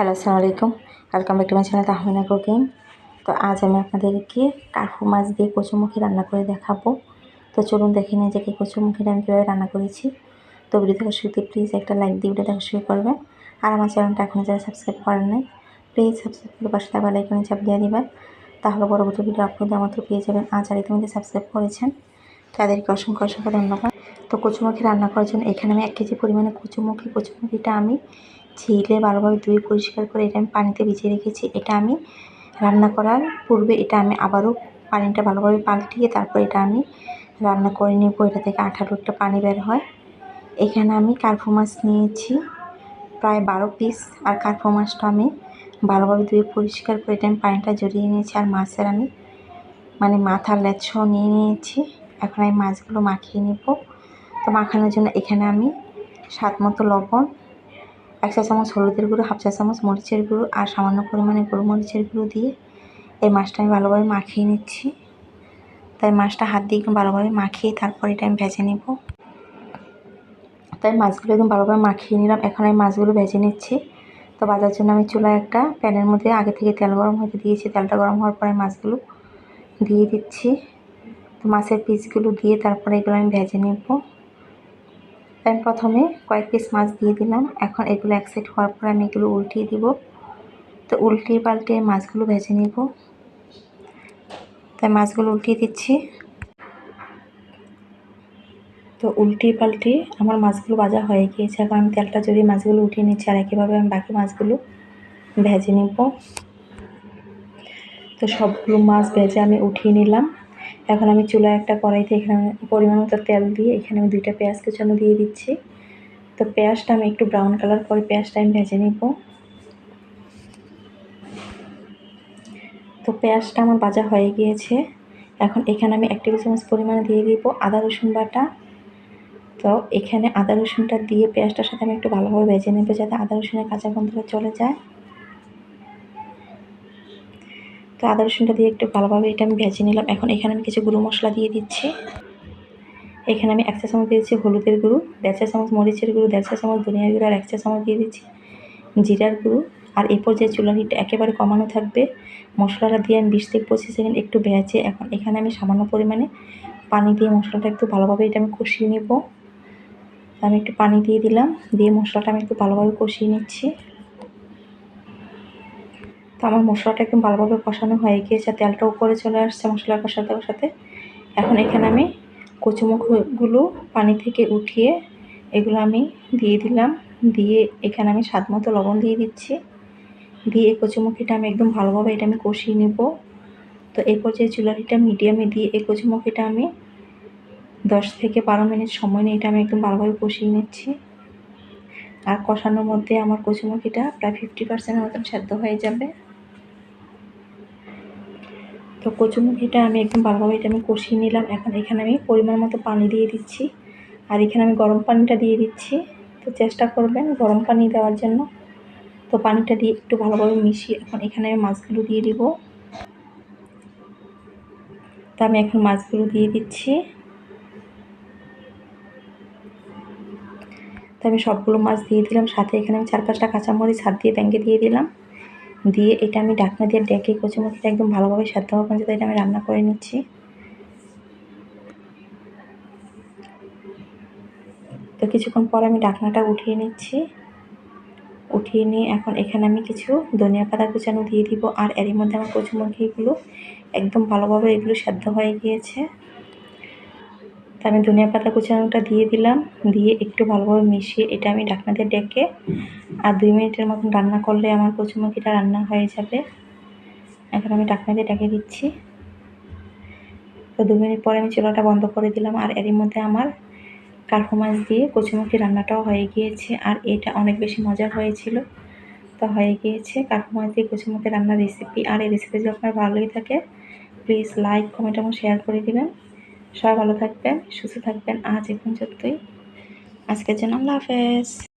Hello, আসসালামু আলাইকুম। Welcome back to my channel Tahmina cooking. তো আজ আমি আপনাদেরকে কার্ফু মাছ দিয়ে কচুমুখী রান্না করে দেখাবো। তো চলুন দেখে নিই যে কি কচুমুখিটা আমি কীভাবে রান্না করেছি। তো ভিডিও দেখা শুরুতে প্লিজ একটা লাইক দিয়ে ভিডিও দেখা শুরু করবেন। আর আমার চ্যানেলটা এখনও যারা সাবস্ক্রাইব করেন নাই প্লিজ সাবস্ক্রাইব করে পাশে থাকা লাইকনে চাপ দিয়ে দেবেন। তাহলে পরবর্তী ভিডিও আপলোড দেওয়ার মতো পেয়ে যাবেন। আর ইতিমধ্যে সাবস্ক্রাইব করেছেন, তাদেরকে অসংখ্য অসংখ্য ধন্যবাদ। তো কচুমুখী রান্না করার জন্য এখানে আমি এক কেজি পরিমাণে কচুমুখী কচুমুখিটা আমি ছিলে ভালোভাবে ধুয়ে পরিষ্কার করে এটা আমি পানিতে ভিজিয়ে রেখেছি। এটা আমি রান্না করার পূর্বে এটা আমি আবারও পানিটা ভালোভাবে পাল্টিয়ে তারপর এটা আমি রান্না করে নেব। এটা থেকে আঠারো একটা পানি বের হয়। এখানে আমি কার্ফু মাছ নিয়েছি, প্রায় বারো পিস আর কার্ফু মাছটা আমি ভালোভাবে ধুয়ে পরিষ্কার করে এটা আমি পানিটা জড়িয়ে নিয়েছি, আর মাছের আমি মানে মাথার লেচ্ছ নিয়ে নিয়েছি। এখন আমি মাছগুলো মাখিয়ে নেব। তো মাখানোর জন্য এখানে আমি স্বাদ মতো লবণ এক চা চামচ হলুদের গুঁড়ো, হাফ চা চামচ মরিচের গুঁড়ো আর সামান্য পরিমাণে গোলমরিচের গুঁড়ো দিয়ে এই মাছটা আমি ভালোভাবে মাখিয়ে নিচ্ছি। তাই মাছটা হাত দিয়ে একদম ভালোভাবে মাখিয়ে তারপর এটা আমি ভেজে নেব। তাই মাছগুলো একদম ভালোভাবে মাখিয়ে নিলাম। এখন আমি মাছগুলো ভেজে নিচ্ছি। তো বাজার জন্য আমি চুলা একটা প্যানের মধ্যে আগে থেকে তেল গরম হতে দিয়েছি। তেলটা গরম হওয়ার পরে মাছগুলো দিয়ে দিচ্ছি। তো মাছের পিসগুলো দিয়ে তারপরে এগুলো আমি ভেজে নেব। আমি প্রথমে কয়েক পিস মাছ দিয়ে দিলাম। এখন এগুলো এক সাইড হওয়ার পর আমি এগুলো উল্টিয়ে দিব। তো উল্টিয়ে পাল্টে মাছগুলো ভেজে নিব। তাই মাছগুলো উল্টিয়ে দিচ্ছি। তো উল্টিয়ে পাল্টে আমার মাছগুলো ভাজা হয়ে গিয়েছে। এখন আমি তেলটা জড়িয়ে মাছগুলো উঠিয়ে নিচ্ছি আর একইভাবে আমি বাকি মাছগুলো ভেজে নিব। তো সবগুলো মাছ ভেজে আমি উঠিয়ে নিলাম। এখন আমি চুলায় একটা কড়াইতে এখানে পরিমাণ মতো তেল দিয়ে এখানে আমি দুইটা পেঁয়াজ কুচানো দিয়ে দিচ্ছি। তো পেঁয়াজটা আমি একটু ব্রাউন কালার করে পেঁয়াজটা আমি ভেজে নিব। তো পেঁয়াজটা আমার ভাজা হয়ে গিয়েছে। এখন এখানে আমি এক টেবিল চামচ পরিমাণে দিয়ে দিব আদা, রসুন বাটা। তো এখানে আদা, রসুনটা দিয়ে পেঁয়াজটার সাথে আমি একটু ভালোভাবে ভেজে নেব যাতে আদা, রসুনের কাঁচা গন্ধটা চলে যায়। তো আদা রসুনটা দিয়ে একটু ভালোভাবে এটা আমি ভেজে নিলাম। এখন এখানে আমি কিছু গুঁড়ো মশলা দিয়ে দিচ্ছি। এখানে আমি এক চা চামচ দিয়েছি হলুদের গুঁড়ো, দেড় চা চামচ মরিচের গুঁড়ো, দেড় চা চামচ ধনিয়ার গুঁড়ো আর এক চা চামচ দিয়ে দিচ্ছি জিরার গুঁড়ো। আর এরপর যে চুলা হিটটা একেবারে কমানো থাকবে। মশলাটা দিয়ে আমি বিশ থেকে পঁচিশ সেকেন্ড একটু ভেজে এখন এখানে আমি সামান্য পরিমাণে পানি দিয়ে মশলাটা একটু ভালোভাবে এটা আমি কষিয়ে নেব। আমি একটু পানি দিয়ে দিলাম, দিয়ে মশলাটা আমি একটু ভালোভাবে কষিয়ে নিচ্ছি। তো আমার মশলাটা একদম ভালোভাবে কষানো হয়ে গিয়েছে, তেলটা উপরে চলে আসছে মশলা কষাতে কষাতে। এখন এখানে আমি কচুমুখগুলো পানি থেকে উঠিয়ে এগুলো আমি দিয়ে দিলাম, দিয়ে এখানে আমি স্বাদ মতো লবণ দিয়ে দিচ্ছি। দিয়ে কচুমুখিটা আমি একদম ভালোভাবে এটা আমি কষিয়ে নেব। তো এই পর্যায়ে চুলারিটা মিডিয়ামে দিয়ে এই কচুমুখিটা আমি দশ থেকে বারো মিনিট সময় নিয়ে এটা আমি একদম ভালোভাবে কষিয়ে নিচ্ছি। আর কষানোর মধ্যে আমার কচুমুখিটা প্রায় ফিফটি পার্সেন্টের মতন সেদ্ধ হয়ে যাবে। তো কচুমুখিটা আমি একদম ভালোভাবে এটা আমি কষিয়ে নিলাম। এখন এখানে আমি পরিমাণ মতো পানি দিয়ে দিচ্ছি। আর এখানে আমি গরম পানিটা দিয়ে দিচ্ছি। তো চেষ্টা করবেন গরম পানি দেওয়ার জন্য। তো পানিটা দিয়ে একটু ভালোভাবে মিশিয়ে এখন এখানে আমি মাছগুলো দিয়ে দিব। তো আমি এখন মাছগুলো দিয়ে দিচ্ছি। তো আমি সবগুলো মাছ দিয়ে দিলাম। সাথে এখানে আমি চার পাঁচটা কাঁচামরিচ হাত দিয়ে ব্যাঙ্গে দিয়ে দিলাম। দিয়ে এটা আমি ঢাকনা দিয়ে ডেকে কচুমুখিটা একদম ভালোভাবে সেদ্ধ হওয়া পর্যন্ত এটা আমি রান্না করে নিচ্ছি। তো কিছুক্ষণ পর আমি ঢাকনাটা উঠিয়ে নিচ্ছি। উঠিয়ে নিয়ে এখন এখানে আমি কিছু ধনিয়া পাতা কুচানো দিয়ে দিব। আর এরই মধ্যে আমার কচুমুখিগুলো একদম ভালোভাবে এগুলো সেদ্ধ হয়ে গিয়েছে। তো আমি ধনিয়া পাতা কুচানোটা দিয়ে দিলাম। দিয়ে একটু ভালোভাবে মিশিয়ে এটা আমি ঢাকনা দিয়ে ডেকে আর দুই মিনিটের মতন রান্না করলে আমার কচুমুখিটা রান্না হয়ে যাবে। এখন আমি ঢাকনা দিয়ে ডেকে দিচ্ছি। তো দু মিনিট পরে আমি চুলাটা বন্ধ করে দিলাম আর এরই মধ্যে আমার কার্ফু মাছ দিয়ে কচুমুখি রান্নাটাও হয়ে গিয়েছে আর এটা অনেক বেশি মজার হয়েছিল। তো হয়ে গিয়েছে কার্ফু মাছ দিয়ে কচুমুখি রান্নার রেসিপি আর এই রেসিপি যদি আপনার ভালোই থাকে প্লিজ লাইক কমেন্ট এবং শেয়ার করে দেবেন। সবাই ভালো থাকবেন সুস্থ থাকবেন। আজ এখন যতই আজকের জন্য আল্লাহ হাফেজ।